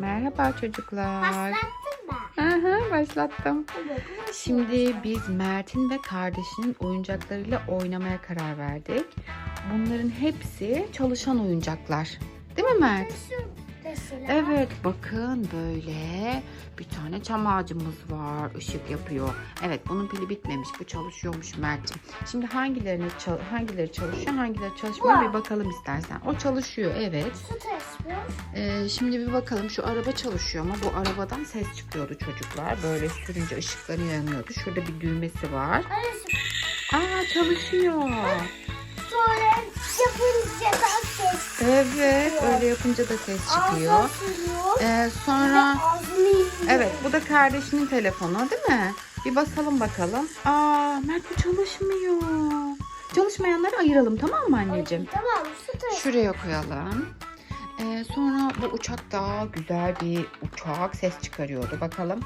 Merhaba çocuklar. Başlattın mı? Aha, başlattım. Şimdi biz Mert'in ve kardeşinin oyuncaklarıyla oynamaya karar verdik. Bunların hepsi çalışan oyuncaklar. Değil mi Mert? Mesela. Evet bakın böyle bir tane çam ağacımız var. Işık yapıyor. Evet bunun pili bitmemiş. Bu çalışıyormuş Mert'ciğim. Şimdi hangilerini hangileri çalışıyor hangileri çalışmıyor Bu. bir bakalım istersen. O çalışıyor evet. Su. Ee, şimdi bir bakalım şu araba çalışıyor ama bu arabadan ses çıkıyordu çocuklar. Böyle sürünce ışıkları yanıyordu. Şurada bir düğmesi var. Arası Aa çalışıyor. sonra yapınca da ses. Evet öyle yapınca da ses çıkıyor. Sürüyor. Ee, sonra evet bu da kardeşinin telefonu değil mi? Bir basalım bakalım. Aa Mert bu çalışmıyor. Çalışmayanları ayıralım tamam mı anneciğim? Tamam su taşıyor. Şuraya koyalım. Ee, sonra bu uçak da güzel bir uçak ses çıkarıyordu. Bakalım.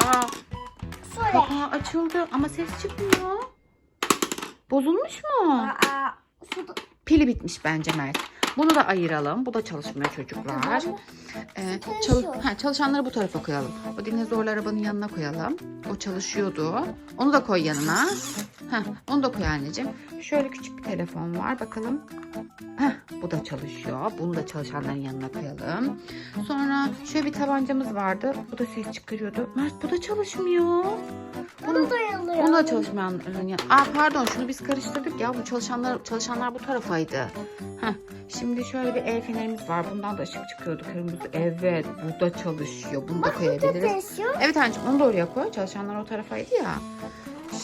Aa kapağı açıldı ama ses çıkmıyor. Bozulmuş mu? Aa, su Pili bitmiş bence Mert. Bunu da ayıralım. Bu da çalışmıyor çocuklar. Ee, çal- ha, çalışanları bu tarafa koyalım. O dinozorlu arabanın yanına koyalım. O çalışıyordu. Onu da koy yanına. Heh, onu da koy anneciğim. Şöyle küçük bir telefon var. Bakalım. Heh, bu da çalışıyor. Bunu da çalışanların yanına koyalım. Sonra şöyle bir tabancamız vardı. Bu da ses çıkarıyordu. Mert bu da çalışmıyor. Bunu dayalıyor. Onu da çalışmayanların yanına. Aa pardon şunu biz karıştırdık ya. Bu çalışanlar çalışanlar bu tarafaydı. Heh, şimdi şöyle bir el fenerimiz var. Bundan da ışık çıkıyordu kırmızı. Evet bu da çalışıyor. Bunu da koyabiliriz. Evet anneciğim onu da oraya koy. Çalışanlar o tarafaydı ya.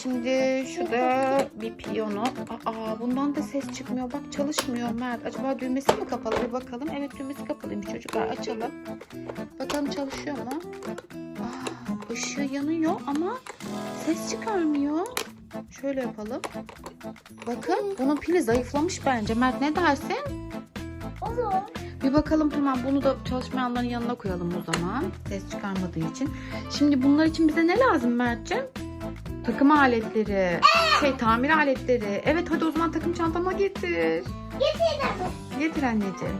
Şimdi şurada bir piyano. Aa bundan da ses çıkmıyor. Bak çalışmıyor Mert. Acaba düğmesi mi kapalı? Bir bakalım. Evet düğmesi kapalıymış çocuklar. Açalım. Bakalım çalışıyor mu? Aa, ışığı yanıyor ama ses çıkarmıyor. Şöyle yapalım. Bakın bunun pili zayıflamış bence. Mert ne dersin? Olur. Bir bakalım tamam bunu da çalışmayanların yanına koyalım o zaman. Ses çıkarmadığı için. Şimdi bunlar için bize ne lazım Mert'ciğim? Takım aletleri. Şey tamir aletleri. Evet hadi o zaman takım çantama getir. Getir anneciğim.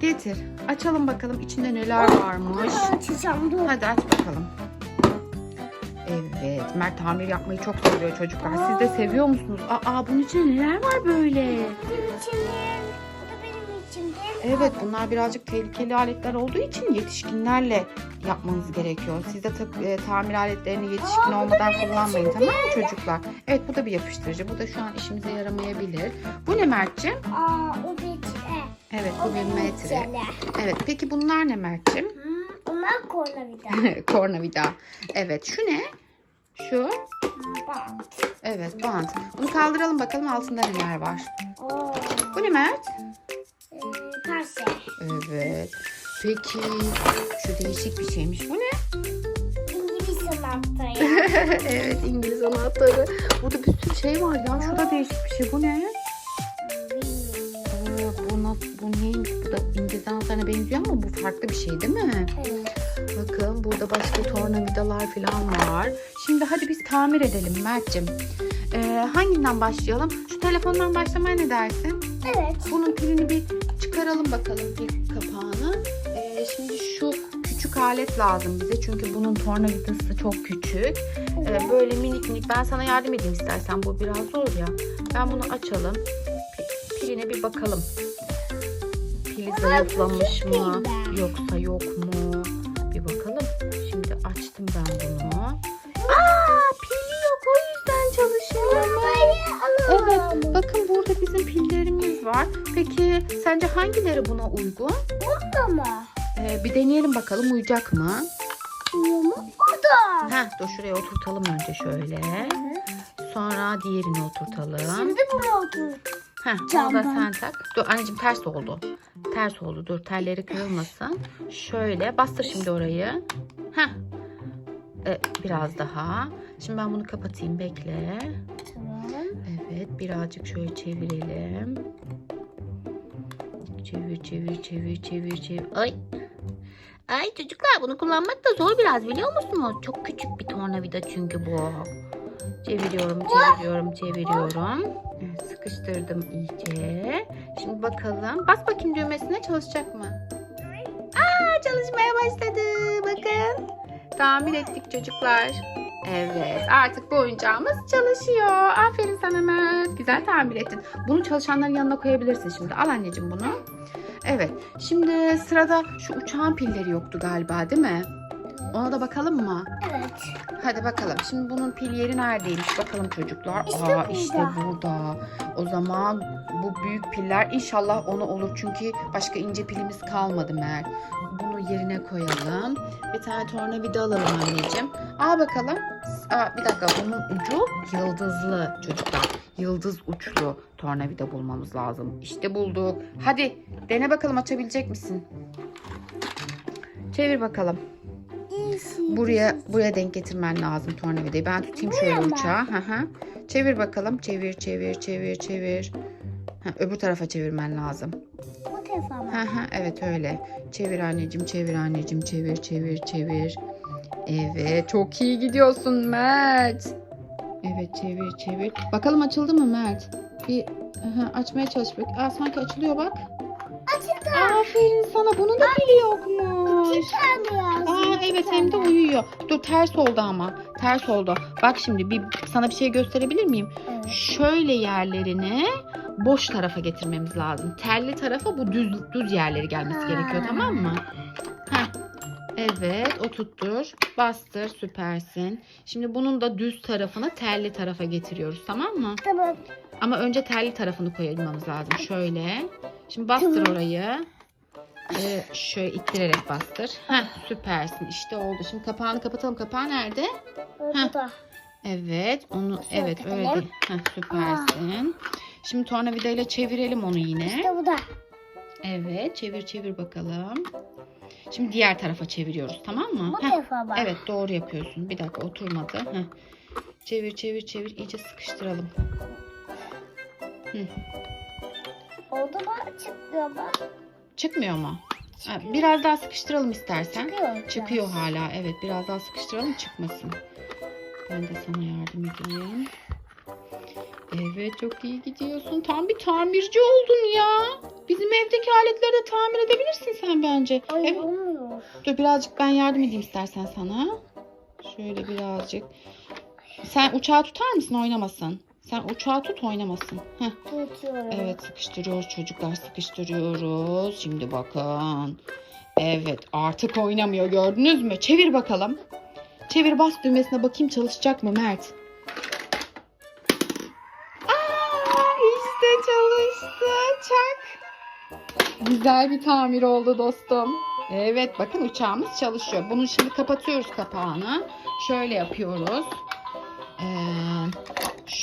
Getir. Açalım bakalım içinde neler varmış. Açacağım dur. Hadi aç bakalım. Evet, Mert tamir yapmayı çok seviyor çocuklar. Siz de seviyor musunuz? Aa, bunun içinde neler var böyle? Benim içimde. Bu da benim içimde. Evet, bunlar birazcık tehlikeli aletler olduğu için yetişkinlerle yapmanız gerekiyor. Siz de tak- e, tamir aletlerini yetişkin Aa, olmadan kullanmayın tamam mı çocuklar? Evet, bu da bir yapıştırıcı. Bu da şu an işimize yaramayabilir. Bu ne Mert'ciğim? Aa o bir e. Evet, bu bir metre. Evet, peki bunlar ne Mert'ciğim? Onlar kornavida. Kornavida. Evet, şu ne? Şu. Bak. Evet bant. Bunu kaldıralım bakalım altında neler var. Oo. Bu ne Mert? Ee, parse. Evet. Peki şu değişik bir şeymiş. Bu ne? İngiliz anahtarı. evet İngiliz anahtarı. Burada bir sürü şey var ya. Şurada değişik bir şey. Bu ne? Anahtarına benziyor ama bu farklı bir şey değil mi? Evet. Bakın burada başka tornavidalar falan var. Şimdi hadi biz tamir edelim Mert'cim. Ee, hanginden başlayalım? Şu telefondan başlamaya ne dersin? Evet. Bunun pilini bir çıkaralım bakalım bir kapağını. Ee, şimdi şu küçük alet lazım bize çünkü bunun tornavidası çok küçük. Ee, böyle minik minik. Ben sana yardım edeyim istersen. Bu biraz zor ya. Ben bunu açalım. Pi- Piline bir bakalım. Pili zayıflamış mı? pil Yoksa yok mu? Bir bakalım. Şimdi açtım ben bunu. Aa, pili yok o yüzden çalışmıyor. Evet, bakın burada bizim pillerimiz var. Peki sence hangileri buna uygun? Burada mı? Ee, bir deneyelim bakalım uyacak mı? Uyuyor mu? Burada. Heh, dur şuraya oturtalım önce şöyle. Sonra diğerini oturtalım. Şimdi buraya otur. Heh, onu da camdan. sen tak. Dur anneciğim ters oldu. Ters oldu. Dur telleri kırılmasın. Şöyle bastır şimdi orayı. Heh. Ee, biraz daha. Şimdi ben bunu kapatayım bekle. Tamam. Evet birazcık şöyle çevirelim. Çevir çevir çevir çevir çevir. Ay. Ay çocuklar bunu kullanmak da zor biraz biliyor musunuz? Çok küçük bir tornavida çünkü bu. Çeviriyorum çeviriyorum çeviriyorum. Evet, sıkıştırdım iyice. Şimdi bakalım. Bas bakayım düğmesine çalışacak mı? Aa çalışmaya başladı. Bakın. Tamir ettik çocuklar. Evet artık bu oyuncağımız çalışıyor. Aferin sana Mert. Güzel tamir ettin. Bunu çalışanların yanına koyabilirsin şimdi. Al anneciğim bunu. Evet şimdi sırada şu uçağın pilleri yoktu galiba değil mi? Ona da bakalım mı? Evet. Hadi bakalım. Şimdi bunun pil yeri neredeymiş bakalım çocuklar. İşte Aa burada. işte burada. O zaman bu büyük piller inşallah onu olur. Çünkü başka ince pilimiz kalmadı Mer. Bunu yerine koyalım. Bir tane tornavida alalım anneciğim. Al bakalım. Aa, bir dakika bunun ucu yıldızlı çocuklar. Yıldız uçlu tornavida bulmamız lazım. İşte bulduk. Hadi dene bakalım açabilecek misin? Çevir bakalım. Buraya buraya denk getirmen lazım tornavidayı. Ben tutayım şöyle uçağı. Hı hı. Çevir bakalım. Çevir, çevir, çevir, çevir. Ha, öbür tarafa çevirmen lazım. Bu tarafa mı? Hı hı, evet öyle. Çevir anneciğim, çevir anneciğim, çevir, çevir, çevir. Evet, çok iyi gidiyorsun Mert. Evet, çevir, çevir. Bakalım açıldı mı Mert? Bir hı, açmaya çalış bak. Aa, sanki açılıyor bak. Açıldı. Aferin sana. Bunun da pili yokmuş. İki tane evet hem de uyuyor. Dur ters oldu ama. Ters oldu. Bak şimdi bir sana bir şey gösterebilir miyim? Evet. Şöyle yerlerini boş tarafa getirmemiz lazım. Telli tarafa bu düz düz yerleri gelmesi Ha. gerekiyor tamam mı? Heh. Evet oturttur. Bastır süpersin. Şimdi bunun da düz tarafını telli tarafa getiriyoruz tamam mı? Tamam. Ama önce telli tarafını koymamız lazım. Şöyle. Şimdi bastır orayı. Ee, şöyle ittirerek bastır. Heh, süpersin. İşte oldu. Şimdi kapağını kapatalım. Kapağı nerede? Burada. Evet. Onu Şöyle evet öyle kapatalım. değil. Heh, süpersin. Şimdi tornavidayla çevirelim onu yine. İşte bu da. Evet. Çevir çevir bakalım. Şimdi diğer tarafa çeviriyoruz. Tamam mı? Bu Heh, tarafa bak. Evet doğru yapıyorsun. Bir dakika oturmadı. Heh. Çevir çevir çevir. iyice sıkıştıralım. Oldu mu? Çıkıyor mu? Çıkmıyor mu? Ha, Çıkıyor. Biraz daha sıkıştıralım istersen. Çıkıyor. biraz. Çıkıyor hala. Evet biraz daha sıkıştıralım çıkmasın. Ben de sana yardım edeyim. Evet çok iyi gidiyorsun. Tam bir tamirci oldun ya. Bizim evdeki aletleri de tamir edebilirsin sen bence. Ay Evet. olmuyor. Dur birazcık ben yardım edeyim istersen sana. Şöyle birazcık. Sen uçağı tutar mısın oynamasın? Sen uçağı tut oynamasın. Heh. Tutuyorum. Evet sıkıştırıyoruz çocuklar sıkıştırıyoruz. Şimdi bakın. Evet artık oynamıyor gördünüz mü? Çevir bakalım. Çevir bas düğmesine bakayım çalışacak mı Mert? Aa, işte çalıştı. Çak. Güzel bir tamir oldu dostum. Evet bakın uçağımız çalışıyor. Bunu şimdi kapatıyoruz kapağını. Şöyle yapıyoruz. Ee,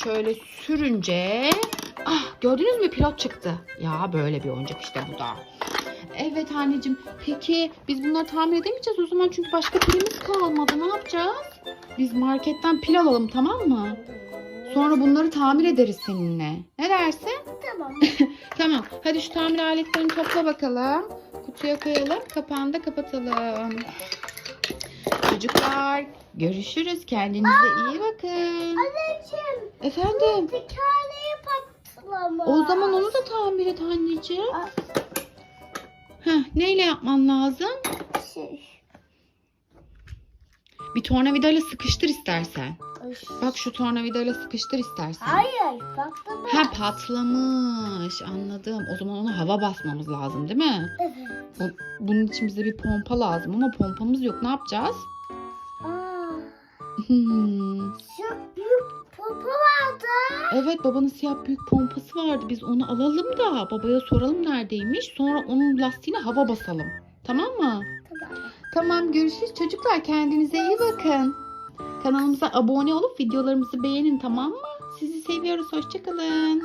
şöyle sürünce Ah gördünüz mü pilot çıktı. Ya böyle bir oyuncak işte bu da. Evet anneciğim. Peki biz bunları tamir edemeyeceğiz o zaman çünkü başka pilimiz kalmadı. Ne yapacağız? Biz marketten pil alalım tamam mı? Sonra bunları tamir ederiz seninle. Ne dersin? Tamam. Tamam. Hadi şu tamir aletlerini topla bakalım. Kutuya koyalım. Kapağını da kapatalım. Çocuklar görüşürüz. Kendinize iyi bakın. Anneciğim. Efendim? Tekerleği patlamış. O zaman onu da tamir et anneciğim. Aa. Heh, neyle yapman lazım? Şey. Bir tornavidayla sıkıştır istersen. Ay. Bak şu tornavidayla sıkıştır istersen. Hayır. Patlamış. Ha patlamış. Anladım. O zaman ona hava basmamız lazım değil mi? Evet. Bu- bunun için bize bir pompa lazım ama pompamız yok. Ne yapacağız? Aa. Hmm. Evet babanın siyah büyük pompası vardı. Biz onu alalım da babaya soralım neredeymiş. Sonra onun lastiğine hava basalım. Tamam mı? Tamam. Tamam görüşürüz çocuklar. Kendinize iyi bakın. Kanalımıza abone olup videolarımızı beğenin tamam mı? Sizi seviyoruz. Hoşçakalın.